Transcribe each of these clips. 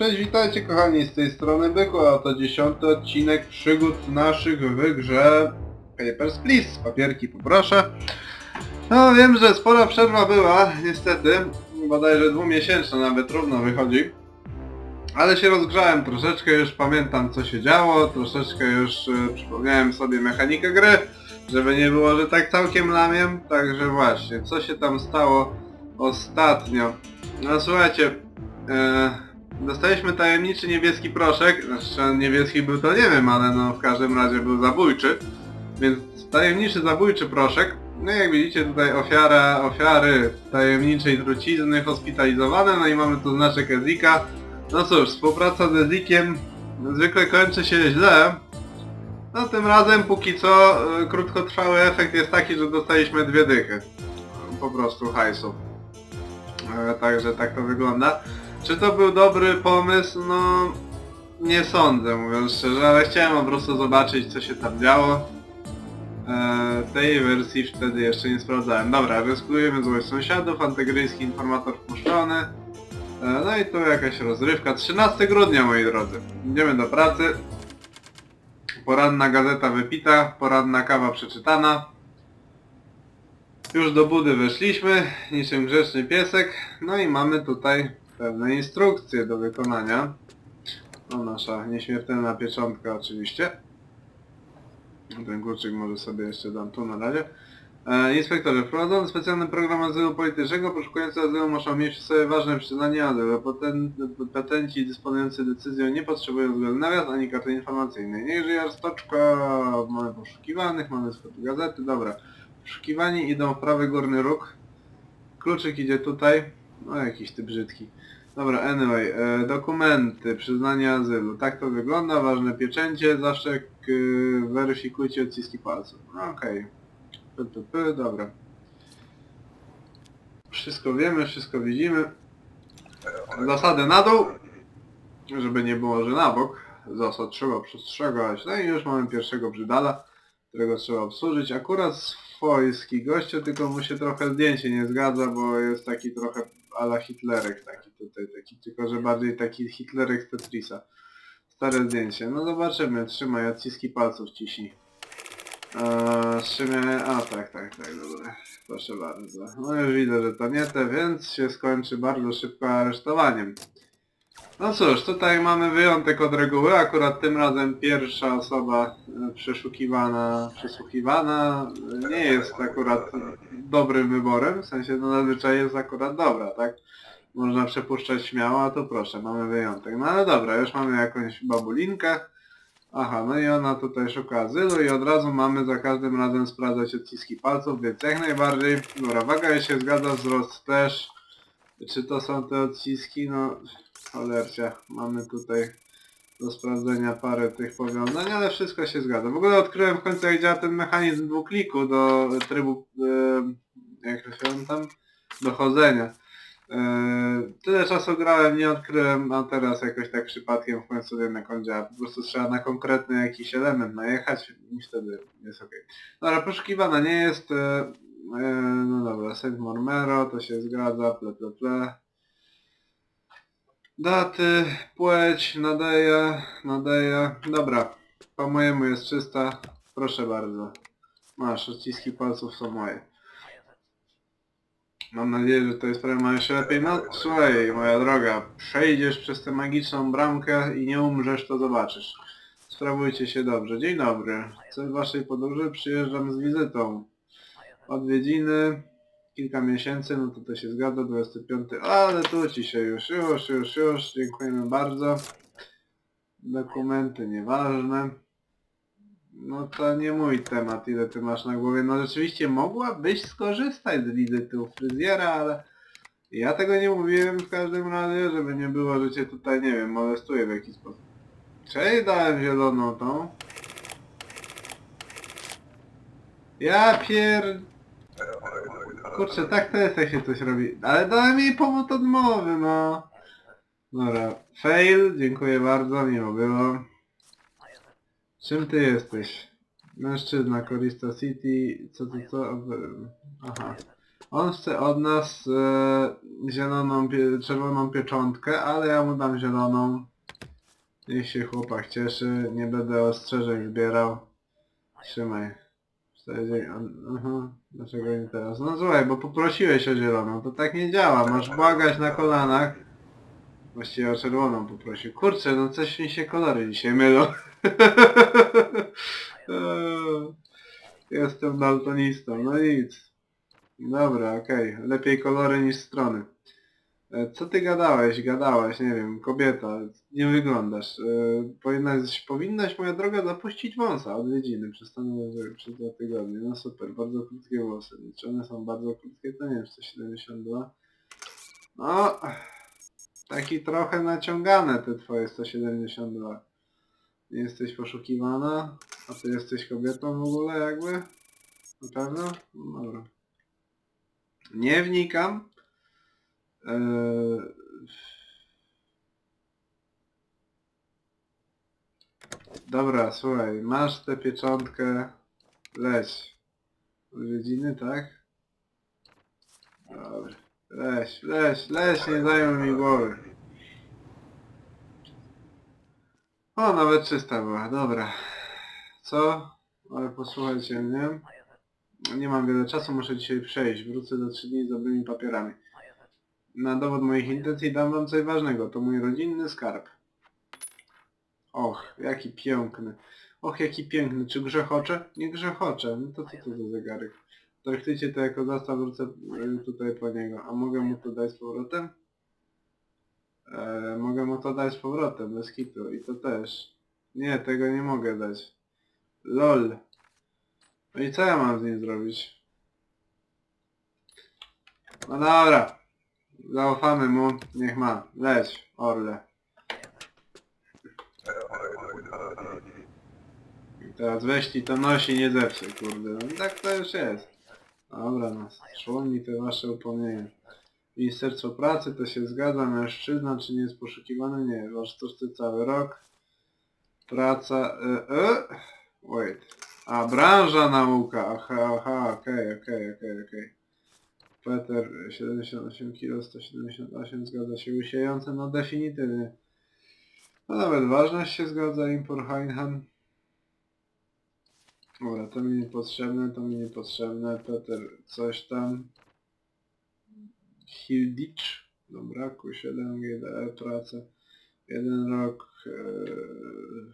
Cześć, witajcie kochani, z tej strony Byku, a to dziesiąty odcinek przygód naszych w grze Papers, Please. Papierki poproszę. No wiem, że spora przerwa była, niestety, bodajże dwumiesięczna nawet, trudno wychodzi. Ale się rozgrzałem troszeczkę, już pamiętam co się działo, troszeczkę już e, przypomniałem sobie mechanikę gry, żeby nie było, że tak całkiem lamiem, także właśnie, co się tam stało ostatnio. No słuchajcie, e, dostaliśmy tajemniczy niebieski proszek, znaczy niebieski był to nie wiem, ale no w każdym razie był zabójczy, więc tajemniczy zabójczy proszek, no jak widzicie tutaj ofiara, ofiary tajemniczej trucizny hospitalizowane, no i mamy tu znaczek Ezika. No cóż, współpraca z Ezikiem zwykle kończy się źle, no tym razem póki co e, krótkotrwały efekt jest taki, że dostaliśmy dwie dychy. Po prostu hajsu. E, Także tak to wygląda. Czy to był dobry pomysł? No nie sądzę mówiąc szczerze, ale chciałem po prostu zobaczyć co się tam działo. E, tej wersji wtedy jeszcze nie sprawdzałem. Dobra, ryskujemy złość sąsiadów, antygryjski informator wpuszczony. E, no i tu jakaś rozrywka. 13 grudnia moi drodzy. Idziemy do pracy. Poranna gazeta wypita, poranna kawa przeczytana. Już do budy weszliśmy, niczym grzeczny piesek. No i mamy tutaj pewne instrukcje do wykonania. No nasza nieśmiertelna pieczątka oczywiście. Ten kluczyk może sobie jeszcze dam tu na razie. E, inspektorze, wprowadzony specjalny program azylu politycznego, poszukujący azylu muszą mieć przy sobie ważne przyznanie azylu. Poten, petenci dysponujący decyzją nie potrzebują zgody na wjazd ani karty informacyjnej. Niech żyje Arstoczka, mamy poszukiwanych, mamy sklepy gazety, dobra. Poszukiwani idą w prawy górny róg. Kluczyk idzie tutaj. No jakiś ty brzydki. Dobra, anyway, e, dokumenty, przyznanie azylu. Tak to wygląda, ważne pieczęcie, zawsze k, weryfikujcie odciski palców. No, Okej. P, dobra. Wszystko wiemy, wszystko widzimy. Zasady na dół, żeby nie było, że na bok. Zasad trzeba przestrzegać. No i już mamy pierwszego brzydala, którego trzeba obsłużyć. Akurat swojski gościu, tylko mu się trochę zdjęcie nie zgadza, bo jest taki trochę ala Hitlerek taki tutaj, taki, tylko że bardziej taki Hitlerek z Tetrisa. Stare zdjęcie. No zobaczymy, trzymaj odciski palców ciśnij. Eee, trzymaj, a tak, tak, tak, dobra. Proszę bardzo. No już widzę, że to nie te, więc się skończy bardzo szybko aresztowaniem. No cóż, tutaj mamy wyjątek od reguły, akurat tym razem pierwsza osoba e, przeszukiwana, przesłuchiwana e, nie jest akurat dobrym wyborem, w sensie no zazwyczaj jest akurat dobra, tak? Można przepuszczać śmiało, a tu proszę, mamy wyjątek. No ale dobra, już mamy jakąś babulinkę. Aha, no i ona tutaj szuka azylu i od razu mamy za każdym razem sprawdzać odciski palców, więc jak najbardziej, dobra, waga się zgadza, wzrost też. Czy to są te odciski? No, cholercia, mamy tutaj do sprawdzenia parę tych powiązań, ale wszystko się zgadza. W ogóle odkryłem w końcu jak działa ten mechanizm dwukliku do trybu, e, jak to się tam, dochodzenia. E, tyle czasu grałem, nie odkryłem, a teraz jakoś tak przypadkiem w końcu wiem jak on działa. Po prostu trzeba na konkretny jakiś element najechać i wtedy jest ok. Dobra, poszukiwana nie jest, e, e, no dobra, Saint Mormero, to się zgadza, ple ple ple. Daty, płeć, nadaje, nadaje. Dobra, po mojemu jest czysta. Proszę bardzo. Masz, odciski palców są moje. Mam nadzieję, że tej sprawy ma jeszcze lepiej. No słuchaj, moja droga, przejdziesz przez tę magiczną bramkę i nie umrzesz, to zobaczysz. Sprawujcie się dobrze. Dzień dobry. Cel waszej podróży przyjeżdżam z wizytą. Odwiedziny, kilka miesięcy, no to to się zgadza, 25, ale tu ci się już, już, już, już, dziękujemy bardzo. Dokumenty nieważne. No to nie mój temat, ile ty masz na głowie. No rzeczywiście mogłabyś skorzystać z wizyty u fryzjera, ale ja tego nie mówiłem w każdym razie, żeby nie było, że cię tutaj, nie wiem, molestuję w jakiś sposób. Cześć, dałem zieloną tą. Ja pier... Kurczę, tak to jest jak się coś robi. Ale dałem jej pomóc odmowy, no. Dobra. Fail, dziękuję bardzo, miło było. Czym ty jesteś? Mężczyzna, Korista City, co, co, co? Aha. On chce od nas e, zieloną, czerwoną pieczątkę, ale ja mu dam zieloną. Niech się chłopak cieszy, nie będę ostrzeżeń zbierał. Trzymaj. Aha, dlaczego nie teraz? No słuchaj, bo poprosiłeś o zieloną, to tak nie działa, masz błagać na kolanach. Właściwie o czerwoną poprosił. Kurczę, no coś mi się kolory dzisiaj mylą. Eee, Jestem daltonistą, no nic. Dobra, okej. Lepiej kolory niż strony. E, Co ty gadałeś? Gadałeś, nie wiem, kobieta. Nie wyglądasz. E, Powinnaś, powinnaś, moja droga, zapuścić wąsa odwiedziny. Przestanę przez dwa tygodnie. No super, bardzo krótkie włosy. Czy one są bardzo krótkie? To nie wiem, 172. No, taki trochę naciągane te twoje 172. Nie jesteś poszukiwana? A ty jesteś kobietą w ogóle jakby? Na pewno? No dobra. Nie wnikam. Eee... Dobra, słuchaj, masz tę pieczątkę, leć. Odwiedziny, tak? Dobra. Leś, leś, leś, nie zajmę mi głowy. O, nawet czysta była, dobra. Co? Ale posłuchajcie mnie. Nie mam wiele czasu, muszę dzisiaj przejść. Wrócę do 3 dni z dobrymi papierami. Na dowód moich intencji dam wam coś ważnego. To mój rodzinny skarb. Och, jaki piękny. Och, jaki piękny. Czy grzechocze? Nie grzechocze. No to co to za zegarek? Traktujcie to jako zastaw, wrócę y, tutaj po niego. A mogę mu to dać z powrotem? E, mogę mu to dać z powrotem, bez kitu. I to też. Nie, tego nie mogę dać. LOL. No i co ja mam z nim zrobić? No dobra. Zaufamy mu. Niech ma. Leć, orle. I teraz weź to nosi, nie zepsuj, kurde. No i tak to już jest. Dobra, no. Szło mi te wasze upomnienie. Ministerstwo Pracy, to się zgadza. Mężczyzna, czy nie jest poszukiwany? Nie. Warsztaty cały rok. Praca... E, e? Wait. A, branża nauka. Aha, aha, okej, okej, okej, okej. Peter, 78 kg, 178, zgadza się. Łysiejący, no definitywnie. No nawet ważność się zgadza, Impor Heinhan. Dobra, to mi niepotrzebne, to mi niepotrzebne. Peter, coś tam. Hildicz. Dobra, Q7, GDE, pracę. Jeden rok. Ee...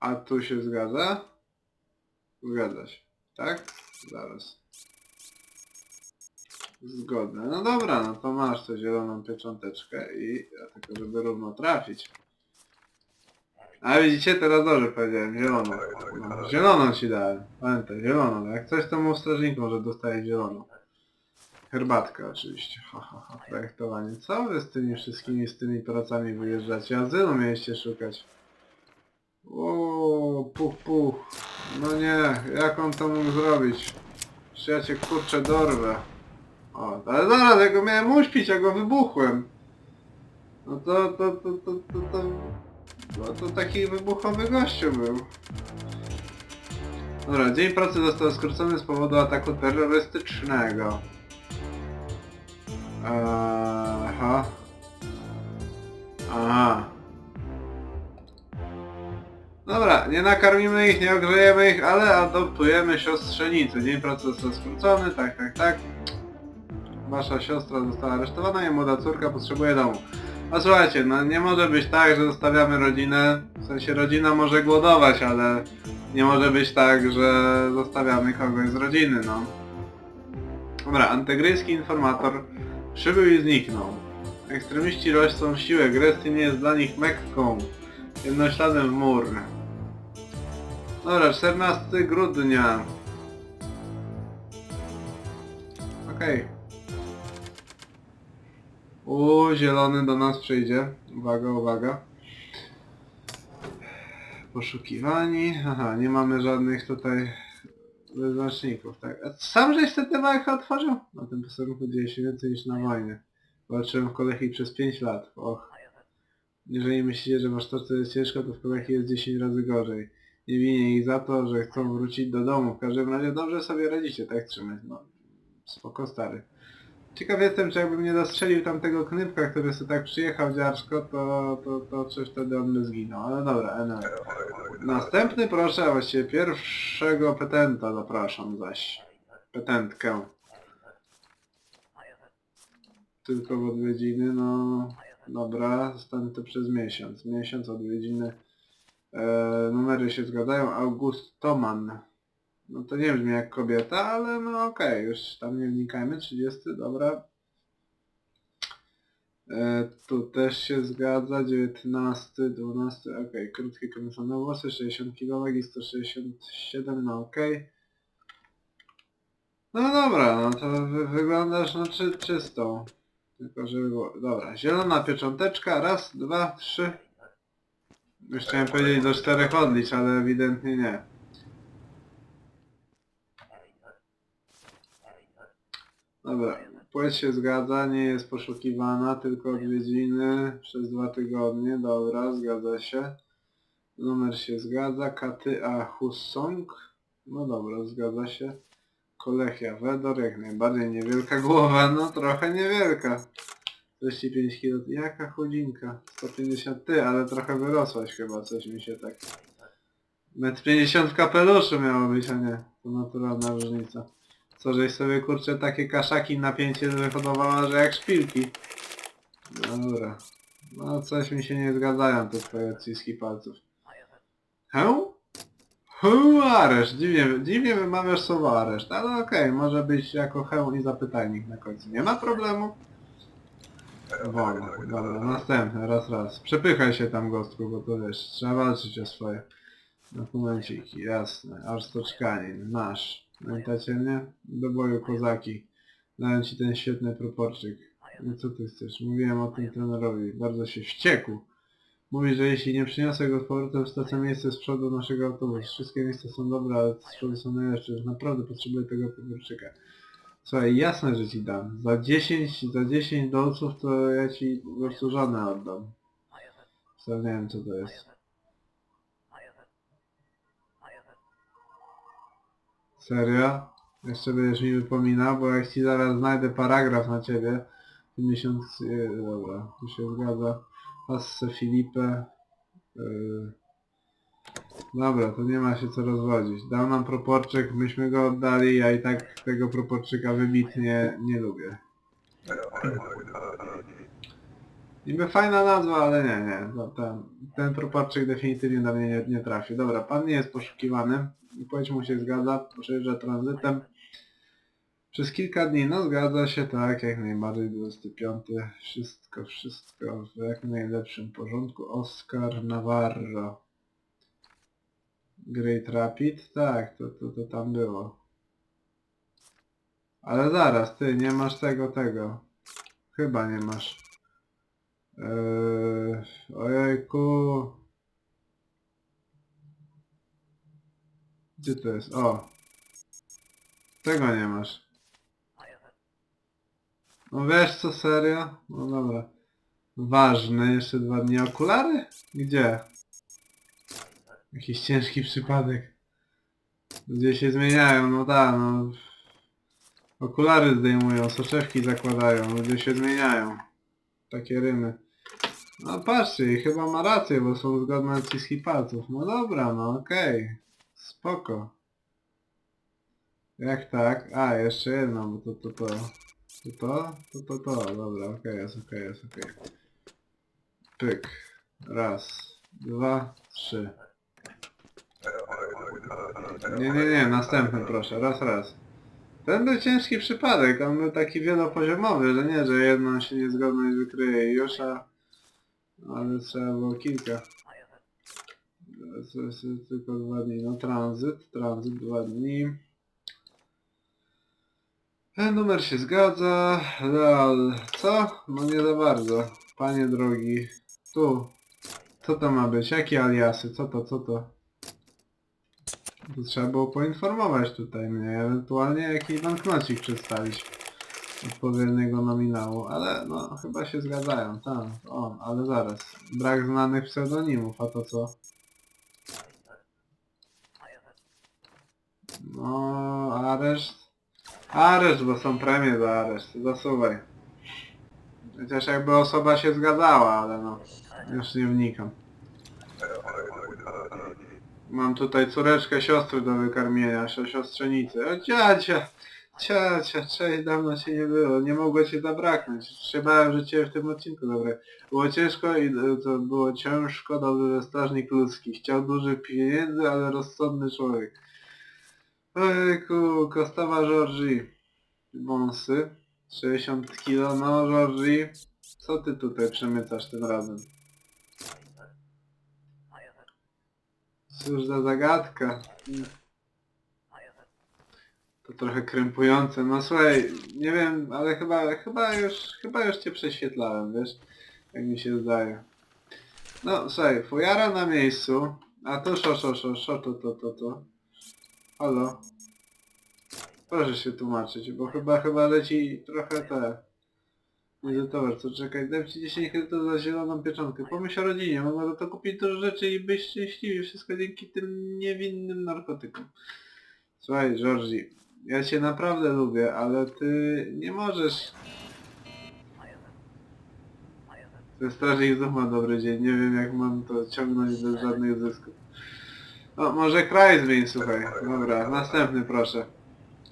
A tu się zgadza? Zgadza się, tak? Zaraz. Zgodne. No dobra, no to masz tę zieloną piecząteczkę i ja tylko żeby równo trafić. A widzicie, teraz dobrze powiedziałem, zieloną. No, zieloną ci dałem. Pamiętaj, zieloną. Jak coś to mu strażnik może dostaje zieloną. Herbatka oczywiście. Ha, ha, ha. Projektowanie. Co wy z tymi wszystkimi, z tymi pracami wyjeżdżacie? Azylu mieliście szukać. O, puch, puch. No nie, jak on to mógł zrobić? Czy ja cię kurczę dorwę? O, ale zaraz, ja go miałem uśpić, ja go wybuchłem. No to, to, to, to, to, to, no to taki wybuchowy gościu był. Dobra, dzień pracy został skrócony z powodu ataku terrorystycznego. Aha. Aha. Dobra, nie nakarmimy ich, nie ogrzejemy ich, ale adoptujemy siostrzenicę. Dzień pracy został skrócony, tak, tak, tak. Wasza siostra została aresztowana i młoda córka potrzebuje domu. A słuchajcie, no nie może być tak, że zostawiamy rodzinę, w sensie rodzina może głodować, ale nie może być tak, że zostawiamy kogoś z rodziny, no. Dobra, antygryjski informator przybył i zniknął. Ekstremiści rośną siłę, Gresty nie jest dla nich Mekką. Jednośladem w mur. Dobra, 14 grudnia. Okej. U, zielony do nas przyjdzie. Uwaga, uwaga. Poszukiwani. Aha, nie mamy żadnych tutaj wyznaczników, tak. A sam żeś te otworzył? Na tym posterunku dzieje się więcej niż na wojnie. Walczyłem w Kolechii przez 5 lat. Och. Jeżeli myślicie, że masz to, co jest ciężko, to w Kolechii jest 10 razy gorzej. Nie winię ich za to, że chcą wrócić do domu. W każdym razie dobrze sobie radzicie, tak trzymać. No, spoko stary. Ciekaw jestem, czy jakbym nie zastrzelił tamtego knypka, który sobie tak przyjechał dziarczko, to, to, to czy wtedy on by zginął. Ale dobra, anyway. Następny proszę, a właściwie pierwszego petenta zapraszam zaś. Petentkę. Tylko w odwiedziny, no... Dobra, zostanę to przez miesiąc. Miesiąc odwiedziny. E, numery się zgadzają. August Toman. No to nie brzmi jak kobieta, ale no okej, już tam nie wnikajmy. 30, dobra. E, tu też się zgadza. 19, 12, okej. Krótkie kręcone włosy, 60 kg, wagi 167, no okej. No dobra, no to wy, wyglądasz no czy, czystą. Tylko żeby było... Dobra, zielona piecząteczka, raz, dwa, trzy. Już chciałem powiedzieć do czterech odlicz, ale ewidentnie nie. Dobra, płeć się zgadza, nie jest poszukiwana, tylko odwiedziny przez dwa tygodnie, dobra, zgadza się. Numer się zgadza, Katy A. Hussong, no dobra, zgadza się. Kolechia Wedor, jak najbardziej niewielka głowa, no trochę niewielka. 45 kg, jaka chudzinka, 150 ty, ale trochę wyrosłaś chyba, coś mi się tak... Metr 50 w kapeluszu miało być, a nie, to naturalna różnica. Co, żeś sobie kurczę takie kaszaki napięcie wyhodowała, że jak szpilki. Dobra. No coś mi się nie zgadzają te twoje odciski palców. Hę? Hę, areszt. Dziwnie, dziwnie wymawiasz słowo areszt, ale okej, może być jako hę i zapytajnik na końcu. Nie ma problemu. Wolno, dobra, następny, raz, raz. Przepychaj się tam gostku, bo to wiesz, trzeba walczyć o swoje dokumenciki, jasne. Aż stoczkanin, nasz. Pamiętacie mnie? Do boju kozaki. Dałem ci ten świetny proporczyk. No co ty chcesz? Mówiłem o tym trenerowi. Bardzo się wściekł. Mówi, że jeśli nie przyniosę go z powrotem, stracę miejsce z przodu naszego autobusu. Wszystkie miejsca są dobre, ale z przodu są najlepsze. Naprawdę potrzebuję tego proporczyka. Słuchaj, jasne, że ci dam. Za 10, za 10 dolców to ja ci po prostu żadne oddam. Wcale nie wiem co to jest. Serio? Jeszcze będziesz mi wypominał, bo jak ci zaraz znajdę paragraf na ciebie, 50, e, dobra, tu się zgadza. Hasse Filipe. Yy. Dobra, to nie ma się co rozwodzić. Dał nam proporczyk, myśmy go oddali, ja i tak tego proporczyka wybitnie nie lubię. Niby fajna nazwa, ale nie, nie. No, ten, ten proporczyk definitywnie do mnie nie, nie trafi. Dobra, pan nie jest poszukiwany. Płeć mu się zgadza, przejeżdża tranzytem. Przez kilka dni, no zgadza się, tak, jak najbardziej 25. Wszystko, wszystko w jak najlepszym porządku. Oscar Navarro. Great Rapid? Tak, to, to, to tam było. Ale zaraz, ty, nie masz tego, tego. Chyba nie masz. Eee, ojejku. Gdzie to jest? O. Tego nie masz. No wiesz co, serio? No dobra. Ważny, jeszcze dwa dni. Okulary? Gdzie? Jakiś ciężki przypadek. Ludzie się zmieniają, no tak, no. Okulary zdejmują, soczewki zakładają, ludzie się zmieniają. Takie rymy. No patrzcie, chyba ma rację, bo są zgodne odciski palców. No dobra, no okej. Spoko. Jak tak? A, jeszcze jedno, bo to to to. To to? To to to. Dobra, okej, jest okej, jest okej. Pyk. Raz, dwa, trzy. Nie, nie, nie, następny proszę, raz, raz. Ten był ciężki przypadek, on był taki wielopoziomowy, że nie, że jedną się niezgodność wykryje już, a... Ale trzeba było kilka. Tylko dwa dni, no tranzyt, tranzyt, dwa dni. E, numer się zgadza, lol, co? No nie za bardzo, panie drogi. Tu, co to ma być? Jakie aliasy? Co to, co to? To trzeba było poinformować tutaj mnie, ewentualnie jakiś banknocik przedstawić odpowiedniego nominału, ale no chyba się zgadzają, tak, on, ale zaraz. Brak znanych pseudonimów, a to co? No, areszt. Areszt, bo są premie za areszt. Zasuwaj. Chociaż jakby osoba się zgadzała, ale no. Już nie wnikam. Mam tutaj córeczkę siostry do wykarmienia, sio- siostrzenicy. O dziadzie! Ciocia, cześć, dawno cię nie było, nie mogło cię zabraknąć. Się bałem, że cię w tym odcinku dobre. Było ciężko i e, to było ciężko, dobrze, że strażnik ludzki. Chciał dużych pieniędzy, ale rozsądny człowiek. Ojku, Kostawa Georgi. Wąsy. 60 kilo, no Georgi. Co ty tutaj przemycasz tym razem? Cóż za zagadka. To trochę krępujące. No słuchaj, nie wiem, ale chyba, chyba już, chyba już cię prześwietlałem, wiesz? Jak mi się zdaje. No słuchaj, fujara na miejscu. A to szo, szo, szo, szo, to, to, to, to. Halo? Proszę się tłumaczyć, bo chyba, chyba leci trochę te... Nie towar, co czekaj, dam ci 10 kredytów za zieloną pieczątkę. Pomyśl o rodzinie, mogę za to kupić dużo rzeczy i być szczęśliwi. Wszystko dzięki tym niewinnym narkotykom. Słuchaj, Georgie, ja cię naprawdę lubię, ale ty nie możesz... Ten strażnik znów ma dobry dzień, nie wiem jak mam to ciągnąć bez żadnych zysków. No, może kraj zmień, słuchaj. Dobra, następny proszę.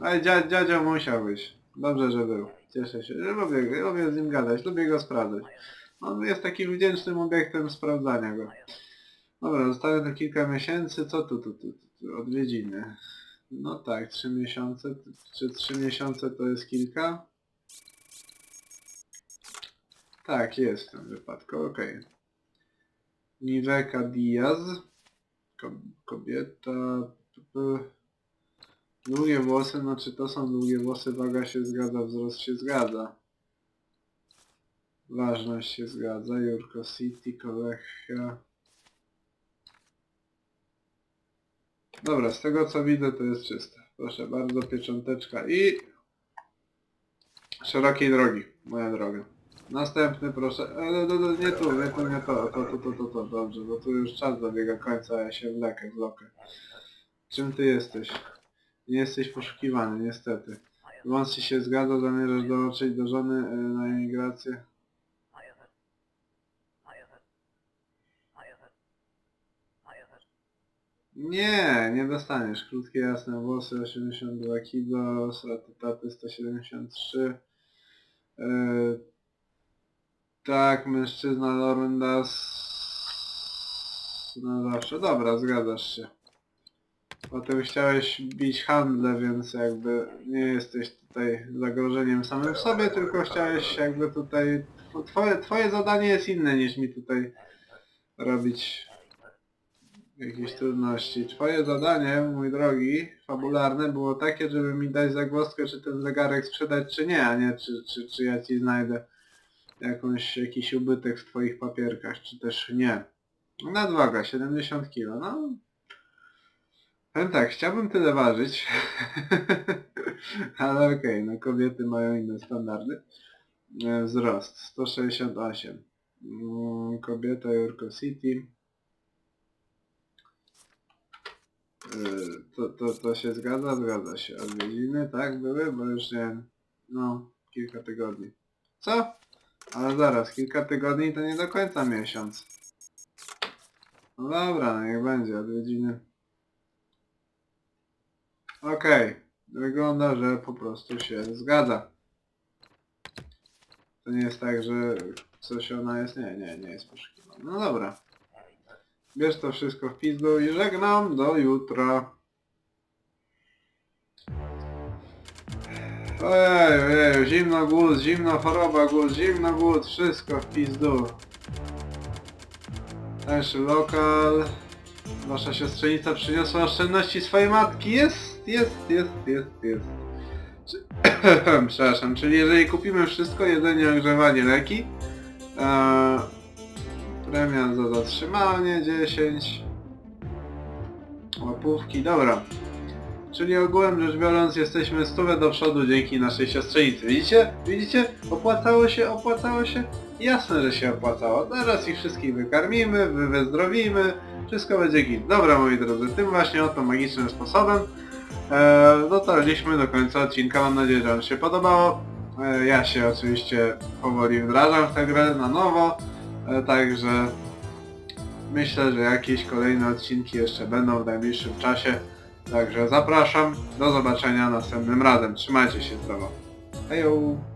Ale dzia, dziadzio musiałbyś. Dobrze, że był. Cieszę się. Lubię, lubię z nim gadać, lubię go sprawdzać. On jest takim wdzięcznym obiektem sprawdzania go. Dobra, zostało to kilka miesięcy. Co tu, tu, tu, tu? Odwiedziny. No tak, trzy miesiące. Czy trzy miesiące to jest kilka? Tak, jest w tym wypadku, okej. Niweka Diaz. Ko kobieta... Długie włosy, no czy to są długie włosy, waga się zgadza, wzrost się zgadza. Ważność się zgadza, Jurko City, Kolechia. Dobra, z tego co widzę to jest czyste. Proszę bardzo, piecząteczka i... Szerokiej drogi, moja droga. Następny proszę, e, no, no, no, nie tu, nie tu, nie to, to, to, to, to, to, dobrze, bo tu już czas dobiega końca, ja się wlekę, wlokę. Czym ty jesteś? Nie jesteś poszukiwany, niestety. Wąs ci się zgadza, zamierzasz dołączyć do żony y, na emigrację. Nie, nie dostaniesz. Krótkie, jasne włosy, 82 kg, straty taty 173. Yy, tak, mężczyzna Lorendas na zawsze. Dobra, zgadzasz się. Potem chciałeś bić handle, więc jakby nie jesteś tutaj zagrożeniem samym w sobie, tylko chciałeś jakby tutaj... Twoje, twoje zadanie jest inne niż mi tutaj robić jakieś trudności. Twoje zadanie, mój drogi, fabularne było takie, żeby mi dać zagwozdkę, czy ten zegarek sprzedać, czy nie, a nie czy, czy, czy ja ci znajdę jakąś, jakiś ubytek w twoich papierkach, czy też nie. Nadwaga, 70 kg, no Powiem tak, chciałbym tyle ważyć, ale okej, no kobiety mają inne standardy. E, Wzrost 168. Mm, Kobieta Jurko City. E, To, to, to się zgadza? Zgadza się. Odwiedziny, tak, były? Bo już nie wiem, no, kilka tygodni. Co? Ale zaraz, kilka tygodni to nie do końca miesiąc. No dobra, no niech będzie, odwiedziny. Okej, wygląda, że po prostu się zgadza. To nie jest tak, że coś ona jest... Nie, nie, nie jest poszukiwana. No dobra. Bierz to wszystko w pizdu i żegnam do jutra. Ojej, ojej, zimno głód, zimno choroba głód, zimno głód, wszystko w pizdu. Tańszy lokal. Wasza siostrzenica przyniosła oszczędności swojej matki. Jest, jest, jest, jest, jest. Czy... Przepraszam, czyli jeżeli kupimy wszystko, jedzenie, ogrzewanie, leki, e... premia za zatrzymanie 10, łapówki, dobra. Czyli ogółem rzecz biorąc jesteśmy stówę do przodu dzięki naszej siostrzenicy. Widzicie? Widzicie? Opłacało się, opłacało się? Jasne, że się opłacało. Zaraz ich wszystkich wykarmimy, wy wyzdrowimy, wszystko będzie git. Dobra moi drodzy, tym właśnie oto magicznym sposobem E, dotarliśmy do końca odcinka, mam nadzieję, że wam się podobało. E, ja się oczywiście powoli wdrażam w tę grę na nowo, e, także myślę, że jakieś kolejne odcinki jeszcze będą w najbliższym czasie. Także zapraszam, do zobaczenia następnym razem. Trzymajcie się zdrowo. Hejo!